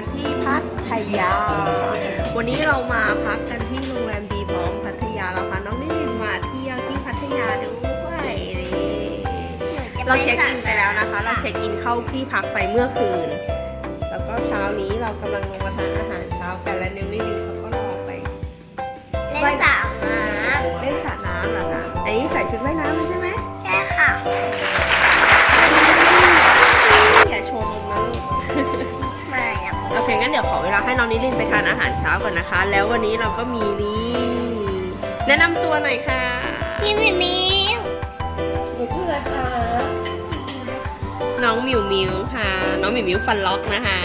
กันที่พัทยา วันนี้เรามาพักกันที่โรงแรมดีพร้อมพัทยาเราพาน้องนิรินมาเที่ยวที่พัทยาด้วยนี่เราเช็คอินไปแล้วนะคะ เราเช็คอินเข้าที่พักไปเมื่อคืน แล้วก็เช้านี้เรากำลังลงมาทานอาหารเช้ากันและนิรินเขาก็รอไปเล่นสระน้เล่นสระน้ำเหรอคะอันนี้ใส่ชุดว่ายน้ำเลยใช่ไหม ให้น้องนิรินไปทานอาหารเช้าก่อนนะคะ แล้ววันนี้เราก็มีนี่แนะนำตัวหน่อยค่ะพี่มิมิวหนูชื่ออะไรคะน้องหมิวมิวค่ะ น้องหมิวมิวฟันล็อกนะคะ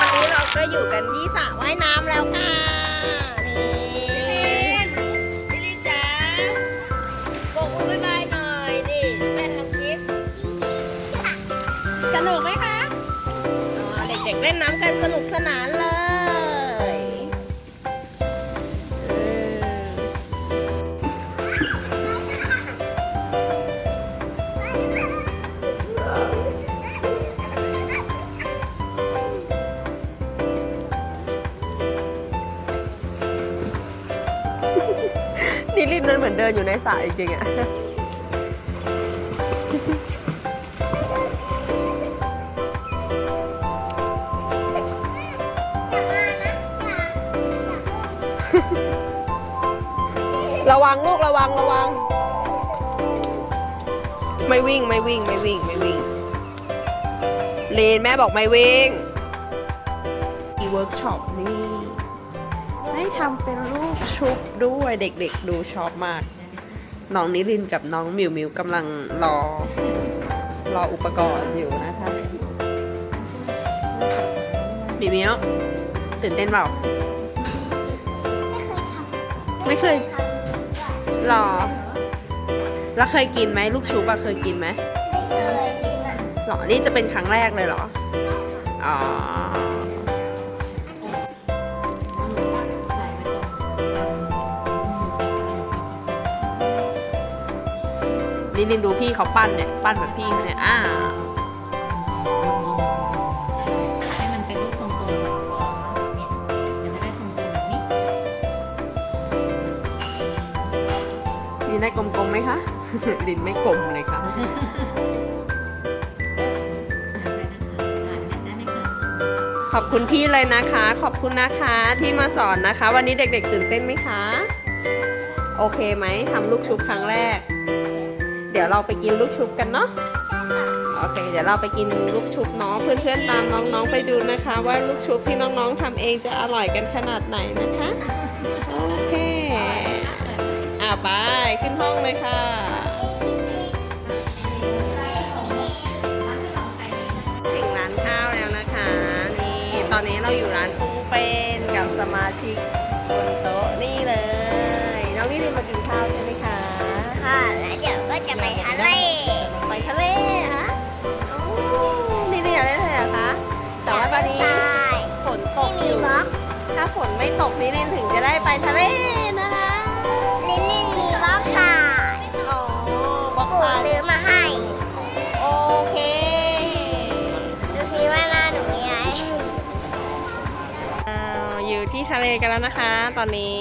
วันนี้เราก็อยู่กันที่สระว่ายน้ำแล้วค่ะ ด็กๆเล่นน้ำกันสนุกสนานเลยเออนิลินมันเหมือนเดินอยู่ในสระจริงๆอะ ระวังลูกระวังระวัง ไม่วิ่งไม่วิ่งไม่วิ่งไม่วิ่ง เลนแม่บอกไม่วิ่งมีเวิร์กช็อปนี่ให้ทำเป็นรูปชุบด้วยเด็กๆดูชอบมาก น้องนิรินกับน้องมิวมิวกำลังรอ รออุปกรณ์อยู่นะคะมิวมิวตื่นเต้นเปล่า ไม่เคยทไม่เคย หรอ แล้วเคยกินไหมลูกชุบอะเคยกินไหมำไม่เคยกินอะหรอ นี่จะเป็นครั้งแรกเลยเหรอ อ๋อนี่นินดูพี่เขาปั้นเนี่ย ปั้นแบบพี่เขาเนี่ยอ่า นได้กลมๆไหมคะ ลินไม่กลมเลยค่ะขอบคุณพี่เลยนะคะ ขอบคุณนะคะที่มาสอนนะคะ วันนี้เด็กๆตื่นเต้นไหมคะ โอเคไหมทำลูกชุบครั้งแรก เดี๋ยวเราไปกินลูกชุบกันเนาะโอเค เดี๋ยวเราไปกินลูกชุบเนาะเพื่อนๆตามน้องๆไปดูนะคะ ว่าลูกชุบที่น้องๆทำเองจะอร่อยกันขนาดไหนนะคะโอ ไป ขึ้นห้องเลยค่ะ ถึงร้านข้าวแล้วนะคะ นี่ ตอนนี้เราอยู่ร้านปุ้งเป็นกับสมาชิกบนโต๊ะนี่เลย น้องนี่รีบมากินข้าวใช่ไหมคะ ค่ะ แล้วเดี๋ยวก็จะไปทะเล ไปทะเลฮะโอ้นี่นี่อยากเล่นทะเลเหรอคะ แต่ว่าตอนนี้ทรายฝนตไม่กอมียู่บล็อกถ้าฝนไม่ตกนี่ลินถึงจะได้ไปทะเลนะคะลิ ที่ทะเลกันแล้วนะคะ ตอนนี้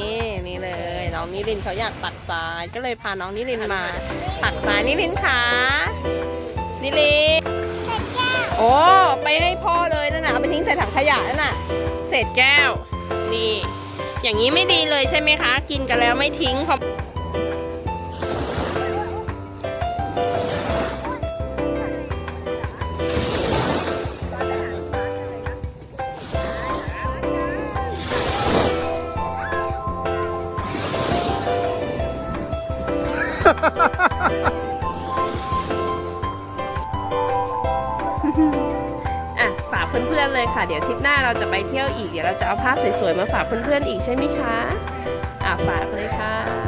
นี่เลยน้องนิรินเขาอยากตักทรายก็เลยพาน้องนิรินมา ตักทรายนิรินขานิรินโอ้ไปให้พ่อเลยนั่นน่ะเอาไปทิ้งใส่ถังขยะนั่นน่ะเศษแก้ว นี่ อย่างนี้ไม่ดีเลยใช่ไหมคะ กินกันแล้วไม่ทิ้งเพร อะฝากเพื่อนๆเลยค่ะ เดี๋ยวทริปหน้าเราจะไปเที่ยวอีก เดี๋ยวเราจะเอาภาพสวยๆมาฝากเพื่อนๆอีกใช่ไหมคะ อะฝากเลยค่ะ